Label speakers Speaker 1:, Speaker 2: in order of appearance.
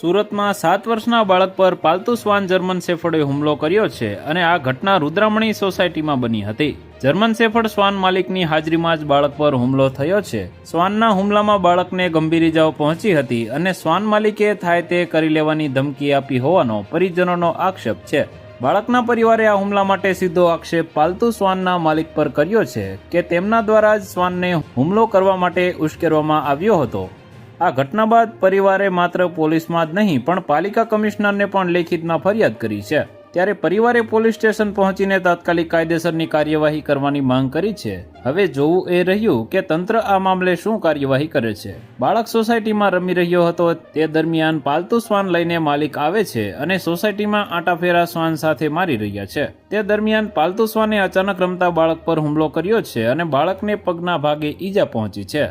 Speaker 1: સુરતમાં સાત વર્ષના બાળક પર પાલતુ શ્વાન જર્મન શેફળે હુમલો કર્યો છે અને આ ઘટના રુદ્રામણી સોસાયટીમાં બની હતી. જર્મન શેફળ શ્વાન માલિકની હાજરીમાં જ બાળક પર હુમલો થયો છે. શ્વાનના હુમલામાં બાળકને ગંભીર ઇજાઓ પહોંચી હતી અને શ્વાન માલિકે થાય તે કરી લેવાની ધમકી આપી હોવાનો પરિજનોનો આક્ષેપ છે. બાળકના પરિવારે આ હુમલા માટે સીધો આક્ષેપ પાલતુ શ્વાનના માલિક પર કર્યો છે કે તેમના દ્વારા જ શ્વાનને હુમલો કરવા માટે ઉશ્કેરવામાં આવ્યો હતો. આ ઘટના બાદ પરિવારે માત્ર પોલીસમાં જ નહીં, પણ પાલિકા કમિશનરને પણ લેખિતમાં ફરિયાદ કરી છે. ત્યારે પરિવારે પોલીસ સ્ટેશન પહોંચીને તાત્કાલિક કાયદેસરની કાર્યવાહી કરવાની માંગ કરી છે. હવે જોવું એ રહ્યું કે તંત્ર આ મામલે શું કાર્યવાહી કરે છે. બાળક સોસાયટીમાં રમી રહ્યો હતો, તે દરમિયાન પાલતુ શ્વાન લઈને માલિક આવે છે અને સોસાયટીમાં આંટાફેરા શ્વાન સાથે મારી રહ્યા છે. તે દરમિયાન પાલતુ શ્વાને અચાનક રમતા બાળક પર હુમલો કર્યો છે અને બાળકને પગના ભાગે ઈજા પહોંચી છે.